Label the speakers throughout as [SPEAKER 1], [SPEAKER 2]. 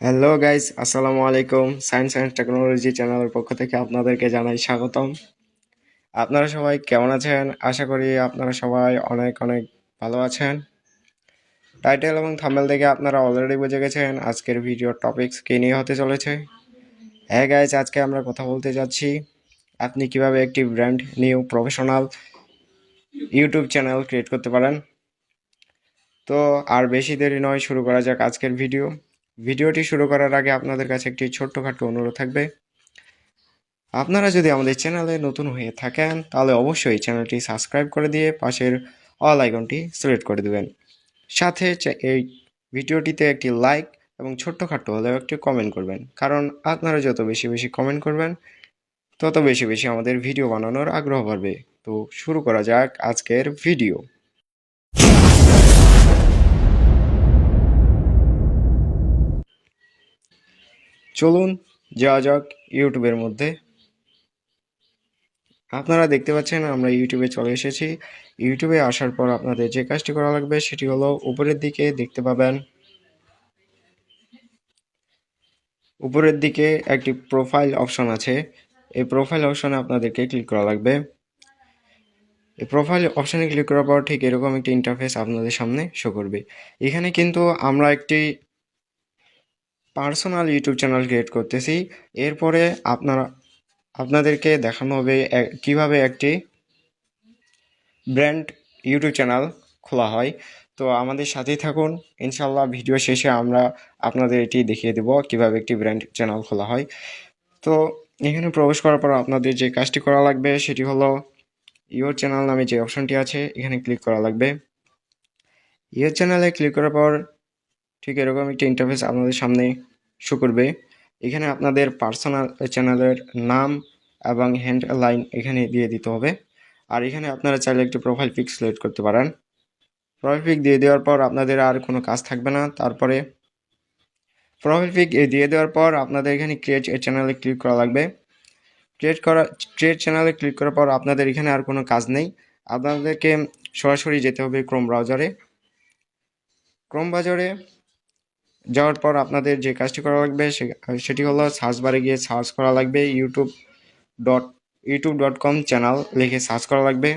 [SPEAKER 1] Hello guys আসসালামু আলাইকুম science and technology চ্যানেলের পক্ষ থেকে আপনাদেরকে জানাই স্বাগতম। আপনারা সবাই কেমন আছেন? আশা করি আপনারা সবাই অনেক অনেক ভালো আছেন। টাইটেল এবং থাম্বেল দেখে আপনারা অলরেডি বুঝে গেছেন আজকের ভিডিও টপিকস কী নিয়ে হতে চলেছে। হ্যাঁ গাইস আজকে আমরা কথা বলতে যাচ্ছি। আপনি কীভাবে একটি brand new professional YouTube channel create করতে পারেন? তো আর বেশি দেরি নয়, শুরু করা যাক আজকের ভিডিও ভিডিওটি শুরু করার আগে আপনাদের কাছে একটি ছোট্টখাটো অনুরোধ থাকবে। আপনারা যদি আমাদের চ্যানেলে নতুন হয়ে থাকেন, তাহলে অবশ্যই চ্যানেলটি সাবস্ক্রাইব করে দিয়ে পাশের অল আইকনটি সিলেক্ট করে দেবেন। সাথে এই ভিডিওটিতে একটি লাইক এবং ছোট্টখাটো হলেও একটি কমেন্ট করবেন। কারণ আপনারা যত বেশি বেশি কমেন্ট করবেন, তত বেশি বেশি আমাদের ভিডিও বানানোর আগ্রহ বাড়বে। তো শুরু করা যাক আজকের ভিডিও। চলুন যাওয়া যাক ইউটিউবের মধ্যে। আপনারা দেখতে পাচ্ছেন আমরা ইউটিউবে চলে এসেছি। ইউটিউবে আসার পর আপনাদের যে কাজটি করা লাগবে সেটি হলো উপরের দিকে দেখতে পাবেন। উপরের দিকে একটি প্রোফাইল অপশন আছে। এই প্রোফাইল অপশনে আপনাদেরকে ক্লিক করা লাগবে। এই প্রোফাইল অপশনে ক্লিক করার পর ঠিক এরকম একটি ইন্টারফেস আপনাদের সামনে শো করবে। এখানে কিন্তু আমরা একটি পার্সোনাল ইউটিউব চ্যানেল ক্রিয়েট করতেছি। এরপরে আপনারা, আপনাদেরকে দেখানো হবে কীভাবে একটি ব্র্যান্ড ইউটিউব চ্যানেল খোলা হয়। তো আমাদের সাথেই থাকুন। ইনশাল্লাহ ভিডিও শেষে আমরা আপনাদের এটি দেখিয়ে দেব কীভাবে একটি ব্র্যান্ড চ্যানেল খোলা হয়। তো এখানে প্রবেশ করার পর আপনাদের যে কাজটি করা লাগবে সেটি হলো ইওর চ্যানেল নামে যে অপশনটি আছে, এখানে ক্লিক করা লাগবে। ইওর চ্যানেলে ক্লিক করার পর ঠিক এরকম একটি ইন্টারফেস আপনাদের সামনে শো করবে। এখানে আপনাদের পার্সোনাল চ্যানেলের নাম এবং হ্যান্ড লাইন এখানে দিয়ে দিতে হবে। আর এখানে আপনারা চাইলে একটি প্রোফাইল পিক সিলেক্ট করতে পারেন। প্রোফাইল পিক দিয়ে দেওয়ার পর আপনাদের আর কোনো কাজ থাকবে না। তারপরে প্রোফাইল পিক দিয়ে দেওয়ার পর আপনাদের এখানে ক্রিয়েট চ্যানেলে ক্লিক করা লাগবে। ক্রিয়েট করা ক্রিয়েট চ্যানেলে ক্লিক করার পর আপনাদের এখানে আর কোনো কাজ নেই। আপনাদেরকে সরাসরি যেতে হবে ক্রোম ব্রাউজারে ক্রোম বাজারে যাওয়ার পর আপনাদের যে কাজটি করা লাগবে সেটি হলো সার্চ বারে গিয়ে সার্চ করা লাগবে YouTube dot YouTube dot com channel লিখে সার্চ করা লাগবে।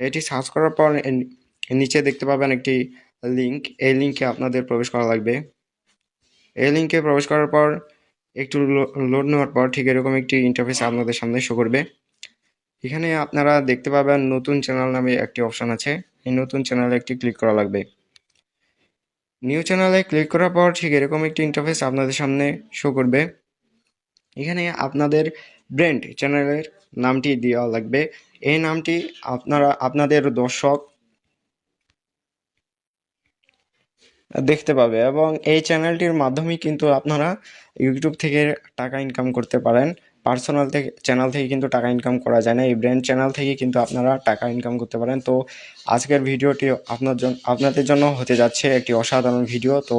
[SPEAKER 1] এটি সার্চ করার পর নিচে দেখতে পাবেন একটি লিঙ্ক এই লিঙ্কে আপনাদের প্রবেশ করা লাগবে। এই লিঙ্কে প্রবেশ করার পর একটু লোড নেওয়ার পর ঠিক এরকম একটি ইন্টারফেস আপনাদের সামনে শো করবে। এখানে আপনারা দেখতে পাবেন নতুন চ্যানেল নামে একটি অপশান আছে। এই নতুন চ্যানেলে একটি ক্লিক করা লাগবে। নিউ চ্যানেলে ক্লিক করার পর ঠিক এরকম একটি ইন্টারফেস আপনাদের সামনে শো করবে। এখানে আপনাদের ব্র্যান্ড চ্যানেলের নামটি দেওয়া লাগবে। এই নামটি আপনারা, আপনাদের দর্শক দেখতে পাবে এবং এই চ্যানেলটির মাধ্যমে কিন্তু আপনারা ইউটিউব থেকে টাকা ইনকাম করতে পারেন। পার্সোনাল থেকে চ্যানেল থেকে কিন্তু টাকা ইনকাম করা যায় না। এই ব্র্যান্ড চ্যানেল থেকে কিন্তু আপনারা টাকা ইনকাম করতে পারেন। তো আজকের ভিডিওটি আপনার জন্য আপনাদের জন্য হতে যাচ্ছে একটি অসাধারণ ভিডিও। তো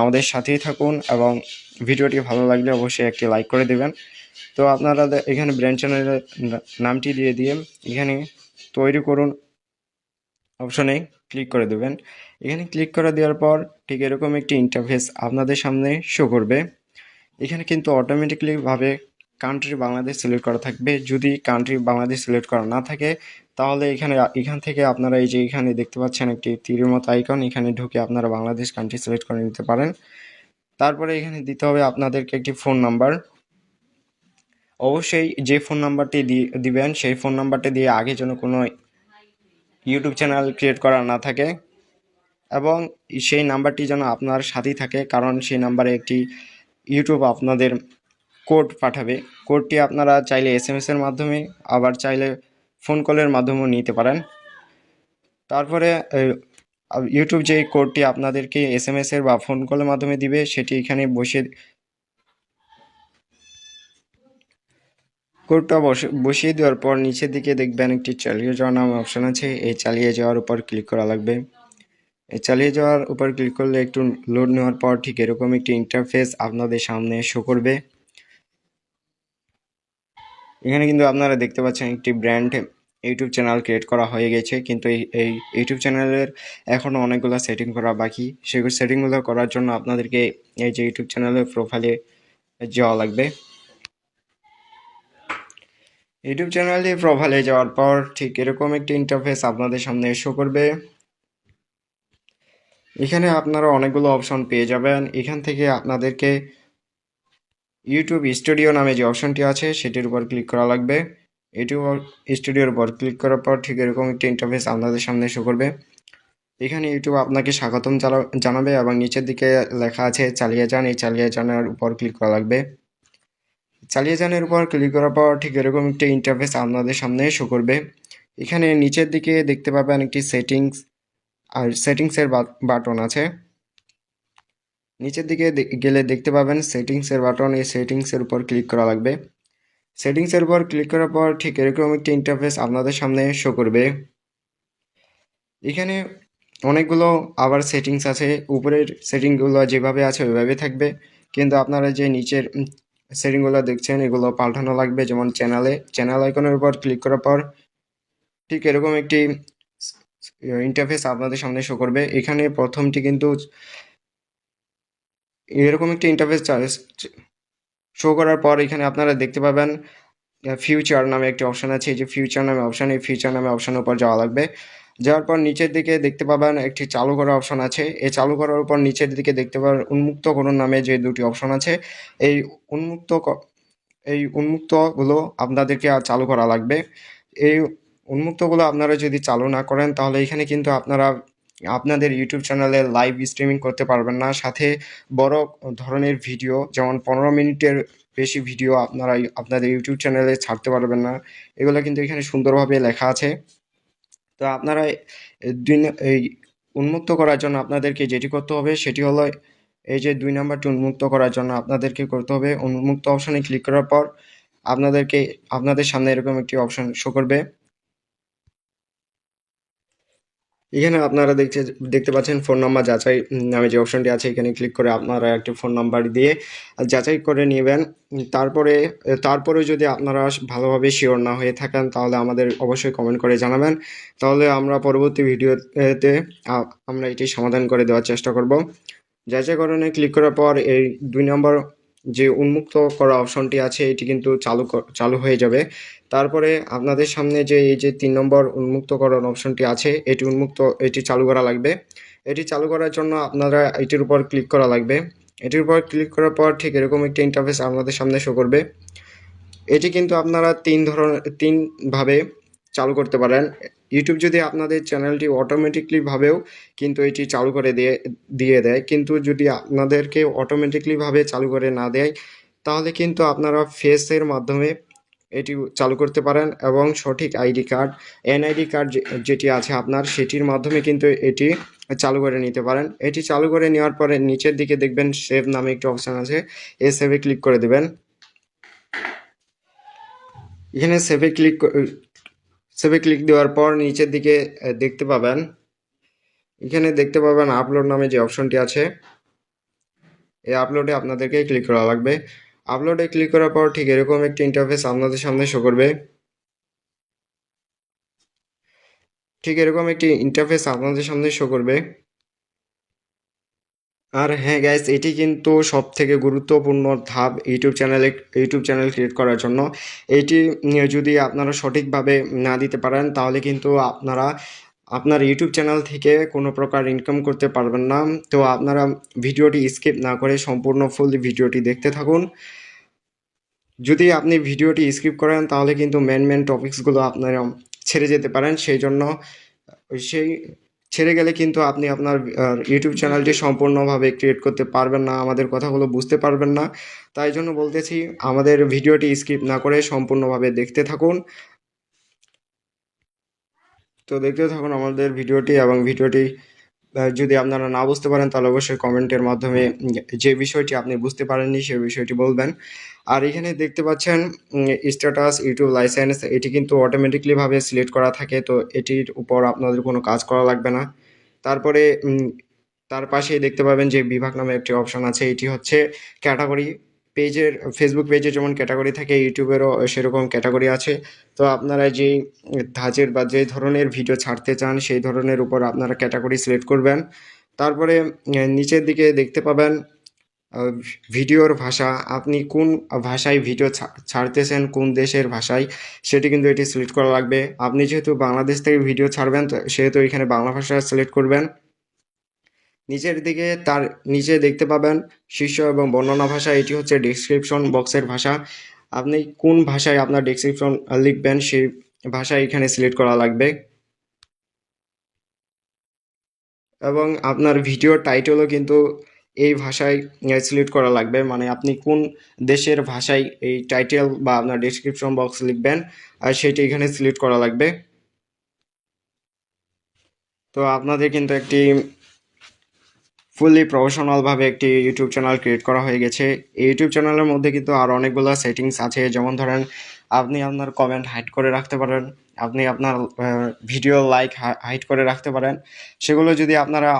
[SPEAKER 1] আমাদের সাথেই থাকুন এবং ভিডিওটি ভালো লাগলে অবশ্যই একটি লাইক করে দেবেন। তো আপনারা এখানে ব্র্যান্ড চ্যানেলের নামটি দিয়ে দিয়ে এখানে তৈরি করুন। অপশনে ক্লিক করে দেবেন। এখানে ক্লিক করে দেওয়ার পর ঠিক এরকম একটি ইন্টারফেস আপনাদের সামনে শো করবে। এখানে কিন্তু অটোমেটিকলি ভাবে কান্ট্রি বাংলাদেশ সিলেক্ট করা থাকবে। যদি কান্ট্রি বাংলাদেশ সিলেক্ট করা না থাকে, তাহলে এখানে, এখান থেকে আপনারা এই যে এখানে দেখতে পাচ্ছেন একটি তীরের মতো আইকন এখানে ঢুকে আপনারা বাংলাদেশ কান্ট্রি সিলেক্ট করে নিতে পারেন। তারপরে এখানে দিতে হবে আপনাদেরকে একটি ফোন নাম্বার অবশ্যই যে ফোন নাম্বারটি দিবেন, সেই ফোন নাম্বারটি দিয়ে আগে যেন কোনো ইউটিউব চ্যানেল ক্রিয়েট করা না থাকে। এবং সেই নাম্বারটি যেন আপনার সাথেই থাকে, কারণ সেই নাম্বারে একটি ইউটিউব আপনাদের কোড পাঠাবে। কোডটি আপনারা চাইলে এস এম এর মাধ্যমে, আবার চাইলে ফোন কলের মাধ্যমেও নিতে পারেন। তারপরে ইউটিউব যে কোডটি আপনাদেরকে এস এম এর বা ফোন কলের মাধ্যমে দিবে, সেটি এখানে বসে কোডটা বসে বসিয়ে দেওয়ার পর নিচের দিকে দেখবেন একটি চালিয়ে যাওয়ার নাম অপশন আছে। এই চালিয়ে যাওয়ার উপর ক্লিক করা লাগবে। এই চালিয়ে যাওয়ার উপর ক্লিক করলে একটু লোড নেওয়ার পর ঠিক এরকম একটি ইন্টারফেস আপনাদের সামনে শো করবে। এখানে কিন্তু আপনারা দেখতে পাচ্ছেন একটি ব্র্যান্ড ইউটিউব চ্যানেল ক্রিয়েট করা হয়ে গেছে। কিন্তু এই ইউটিউব চ্যানেলের এখনও অনেকগুলো সেটিং করা বাকি। সেগুলো সেটিংগুলো করার জন্য আপনাদেরকে এই যে ইউটিউব চ্যানেলের প্রোফাইলে যাওয়া লাগবে। ইউটিউব চ্যানেলে প্রোফাইলে যাওয়ার পর ঠিক এরকম একটি ইন্টারফেস আপনাদের সামনে শো করবে। এখানে আপনারা অনেকগুলো অপশন পেয়ে যাবেন। এখান থেকে আপনাদেরকে ইউটিউব স্টুডিও নামে যে অপশনটি আছে, সেটির উপর ক্লিক করা লাগবে। ইউটিউব স্টুডিওর উপর ক্লিক করার পর ঠিক এরকম একটি ইন্টারফেস আপনাদের সামনে শো করবে। এখানে ইউটিউব আপনাকে স্বাগতম জানাবে এবং নিচের দিকে লেখা আছে চালিয়ে যান। এই চালিয়ে যানের উপর ক্লিক করা লাগবে। চালিয়ে যানের উপর ক্লিক করার পর ঠিক এরকম একটি ইন্টারফেস আপনাদের সামনে শো করবে। এখানে নিচের দিকে দেখতে পাবেন একটি সেটিংস আর সেটিংসের বাটন আছে। নিচের দিকে গেলে দেখতে পাবেন সেটিংসের বাটন, এই সেটিংসের উপর ক্লিক করা লাগবে। সেটিংসের উপর ক্লিক করার পর ঠিক এরকম একটি ইন্টারফেস আপনাদের সামনে শো করবে। এখানে অনেকগুলো আবার সেটিংস আছে, উপরের সেটিংগুলো যেভাবে আছে ওইভাবে থাকবে। কিন্তু আপনারা যে নিচের সেটিংগুলো দেখছেন, এগুলো পাল্টানো লাগবে, যেমন চ্যানেলে চ্যানেল আইকনের উপর ক্লিক করার পর ঠিক এরকম একটি ইন্টারফেস আপনাদের সামনে শো করবে। এখানে প্রথমটি কিন্তু এরকম একটি ইন্টারফেস শো করার পর এখানে আপনারা দেখতে পাবেন ফিউচার নামে একটি অপশান আছে। এই যে ফিউচার নামে অপশান এই ফিউচার নামে অপশনের উপর যাওয়া লাগবে। যাওয়ার পর নিচের দিকে দেখতে পাবেন একটি চালু করা অপশন আছে। এই চালু করার উপর নিচের দিকে দেখতে পাবেন উন্মুক্ত করুন নামে যে দুটি অপশন আছে। এই উন্মুক্ত এই উন্মুক্তগুলো আপনাদেরকে আর চালু করা লাগবে। এই উন্মুক্তগুলো আপনারা যদি চালু না করেন, তাহলে এখানে কিন্তু আপনারা আপনাদের ইউটিউব চ্যানেলে লাইভ স্ট্রিমিং করতে পারবেন না। সাথে বড় ধরনের ভিডিও যেমন পনেরো মিনিটের বেশি ভিডিও আপনারা আপনাদের ইউটিউব চ্যানেলে ছাড়তে পারবেন না। এগুলো কিন্তু এখানে সুন্দরভাবে লেখা আছে। তো আপনারা দুই এই উন্মুক্ত করার জন্য আপনাদেরকে যেটি করতে হবে, সেটি হলো এই যে দুই নাম্বারটি উন্মুক্ত করার জন্য আপনাদেরকে করতে হবে। উন্মুক্ত অপশানে ক্লিক করার পর আপনাদেরকে আপনাদের সামনে এরকম একটি অপশন শো করবে। এখানে আপনারা দেখছে, দেখতে পাচ্ছেন ফোন নাম্বার যাচাই নামে যে অপশনটি আছে এখানে ক্লিক করে আপনারা একটি ফোন নাম্বার দিয়ে যাচাই করে নেবেন। তারপরে তারপরে যদি আপনারা ভালোভাবে শিওর না হয়ে থাকেন, তাহলে আমাদের অবশ্যই কমেন্ট করে জানাবেন। তাহলে আমরা পরবর্তী ভিডিওতে আমরা এটি সমাধান করে দেওয়ার চেষ্টা করব। যাচাইকরণে ক্লিক করার পর এই দুই নম্বর যে উন্মুক্ত করা অপশনটি আছে, এটি কিন্তু চালু চালু হয়ে যাবে। তারপরে আপনাদের সামনে যে, এই যে তিন নম্বর উন্মুক্তকরণ অপশনটি আছে, এটি উন্মুক্ত, এটি চালু করা লাগবে। এটি চালু করার জন্য আপনারা এটির উপর ক্লিক করা লাগবে। এটির উপর ক্লিক করার পর ঠিক এরকম একটি ইন্টারফেস আপনাদের সামনে শো করবে। এটি কিন্তু আপনারা তিন ধরনের তিনভাবে চালু করতে পারেন। ইউটিউব যদি আপনাদের চ্যানেলটি অটোমেটিকলি ভাবেও কিন্তু এটি চালু করে দিয়ে দিয়ে দেয়। কিন্তু যদি আপনাদেরকে অটোমেটিকলি ভাবে চালু করে না দেয়, তাহলে কিন্তু আপনারা ফেসের মাধ্যমে এটি চালু করতে পারেন এবং সঠিক আইডি কার্ড এনআইডি কার্ড যেটি আছে আপনার, সেটির মাধ্যমে কিন্তু এটি চালু করে নিতে পারেন। এটি চালু করে নেওয়ার পরে নিচের দিকে দেখবেন সেভ নামে একটি অপশান আছে। এ সেভে ক্লিক করে দেবেন। এখানে সেভে ক্লিক সেভে ক্লিক দেওয়ার পর নিচের দিকে দেখতে পাবেন। এখানে দেখতে পাবেন আপলোড নামে যে অপশনটি আছে। এই আপলোডে আপনাদেরকে ক্লিক করা লাগবে। আপলোডে ক্লিক করার পর ঠিক এরকম একটি ইন্টারফেস আপনাদের সামনে শো করবে। ঠিক এরকম একটি ইন্টারফেস আপনাদের সামনে শো করবে। আর হ্যাঁ গ্যাস এটি কিন্তু সব থেকে গুরুত্বপূর্ণ ধাপ ইউটিউব চ্যানেলে ইউটিউব চ্যানেল ক্রিয়েট করার জন্য। এটি যদি আপনারা সঠিকভাবে না দিতে পারেন, তাহলে কিন্তু আপনারা, আপনার ইউটিউব চ্যানেল থেকে কোনো প্রকার ইনকাম করতে পারবেন না। তো আপনারা ভিডিওটি স্কিপ না করে সম্পূর্ণ ফুল ভিডিওটি দেখতে থাকুন। যদি আপনি ভিডিওটি স্কিপ করেন, তাহলে কিন্তু মেন মেন টপিকসগুলো আপনারা ছেড়ে যেতে পারেন। সেই জন্য, সেই ছেড়ে গেলে কিন্তু আপনি আপনার ইউটিউব চ্যানেলটি সম্পূর্ণভাবে ক্রিয়েট করতে পারবেন না আমাদের কথাগুলো বুঝতে পারবেন না। তাই জন্য বলতেছি আমাদের ভিডিওটি স্কিপ না করে সম্পূর্ণভাবে দেখতে থাকুন। তো দেখতে থাকুন আমাদের ভিডিওটি এবং ভিডিওটি যদি আপনারা না বুঝতে পারেন, তাহলে অবশ্যই কমেন্টের মাধ্যমে যে বিষয়টি আপনি বুঝতে পারেননি সেই বিষয়টি বলবেন। আর এখানে দেখতে পাচ্ছেন স্ট্যাটাস ইউটিউব লাইসেন্স এটি কিন্তু অটোমেটিকলি ভাবে সিলেক্ট করা থাকে, তো এটির উপর আপনাদের কোনো কাজ করা লাগবে না। তারপরে তার পাশেই দেখতে পাবেন যে বিভাগ নামে একটি অপশন আছে, এটি হচ্ছে ক্যাটাগরি পেজের ফেসবুক পেজে যেমন ক্যাটাগরি থাকে, ইউটিউবেরও সেরকম ক্যাটাগরি আছে। তো আপনারা যেই ধাঁচের বা যে ধরনের ভিডিও ছাড়তে চান, সেই ধরনের উপর আপনারা ক্যাটাগরি সিলেক্ট করবেন। তারপরে নিচের দিকে দেখতে পাবেন ভিডিওর ভাষা। আপনি কোন ভাষায় ভিডিও ছাড়তেছেন, কোন দেশের ভাষায়, সেটি কিন্তু এটি সিলেক্ট করা লাগবে। আপনি যেহেতু বাংলাদেশ থেকে ভিডিও ছাড়বেন, তো সেহেতু এখানে বাংলা ভাষা সিলেক্ট করবেন। নিচের দিকে তার নিচে দেখতে পাবেন শীর্ষ এবং বর্ণনা ভাষা, এটি হচ্ছে ডেসক্রিপশন বক্সের ভাষা। আপনি কোন ভাষায় আপনার ডেসক্রিপশন লিখবেন সেই ভাষা এখানে সিলেক্ট করা লাগবে। এবং আপনার ভিডিও টাইটেলও কিন্তু এই ভাষায় সিলেক্ট করা লাগবে। মানে আপনি কোন দেশের ভাষায় এই টাইটেল বা আপনার ডেসক্রিপশন বক্স লিখবেন, আর সেটি এখানে সিলেক্ট করা লাগবে। তো আপনাদের কিন্তু একটি ফুললি প্রফেশনালভাবে একটি ইউটিউব চ্যানেল ক্রিয়েট করা হয়ে গেছে। এই ইউটিউব চ্যানেলের মধ্যে কিন্তু আরও অনেকগুলো সেটিংস আছে, যেমন ধরেন, আপনি আপনার কমেন্ট হাইড করে রাখতে পারেন, আপনি আপনার ভিডিও লাইক হাইড করে রাখতে পারেন। সেগুলো যদি আপনারা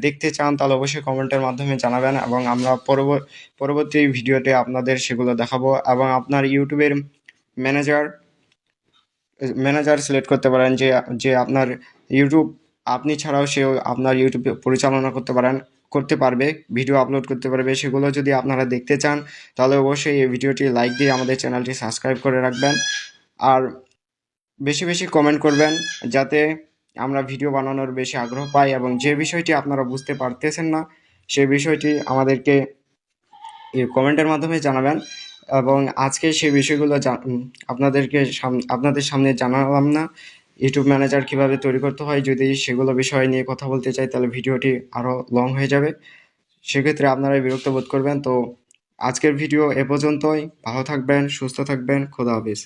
[SPEAKER 1] দেখতে চান, তাহলে অবশ্যই কমেন্টের মাধ্যমে জানাবেন এবং আমরা পরব- পরবর্তী ভিডিওতে আপনাদের সেগুলো দেখাবো এবং আপনার ইউটিউবের ম্যানেজার ম্যানেজার সিলেক্ট করতে পারেন যে যে আপনার ইউটিউব আপনি ছাড়াও সেও আপনার ইউটিউব পরিচালনা করতে পারেন। করতে পারবে, ভিডিও আপলোড করতে পারবে, সেগুলো যদি আপনারা দেখতে চান, তাহলে অবশ্যই এই ভিডিওটি লাইক দিয়ে আমাদের চ্যানেলটি সাবস্ক্রাইব করে রাখবেন। আর বেশি বেশি কমেন্ট করবেন, যাতে আমরা ভিডিও বানানোর বেশি আগ্রহ পাই এবং যে বিষয়টি আপনারা বুঝতে পারতেছেন না সেই বিষয়টি আমাদেরকে কমেন্টের মাধ্যমে জানাবেন এবং আজকে সেই বিষয়গুলো আপনাদেরকে আপনাদের সামনে জানালাম না। ইউটিউব ম্যানেজার কীভাবে তৈরি করতে হয়, যদি সেগুলো বিষয় নিয়ে কথা বলতে চাই, তাহলে ভিডিওটি আরও লং হয়ে যাবে। সেক্ষেত্রে আপনারা বিরক্ত বোধ করবেন। তো আজকের ভিডিও এ পর্যন্তই। ভালো থাকবেন, সুস্থ থাকবেন। খোদা হাফিজ।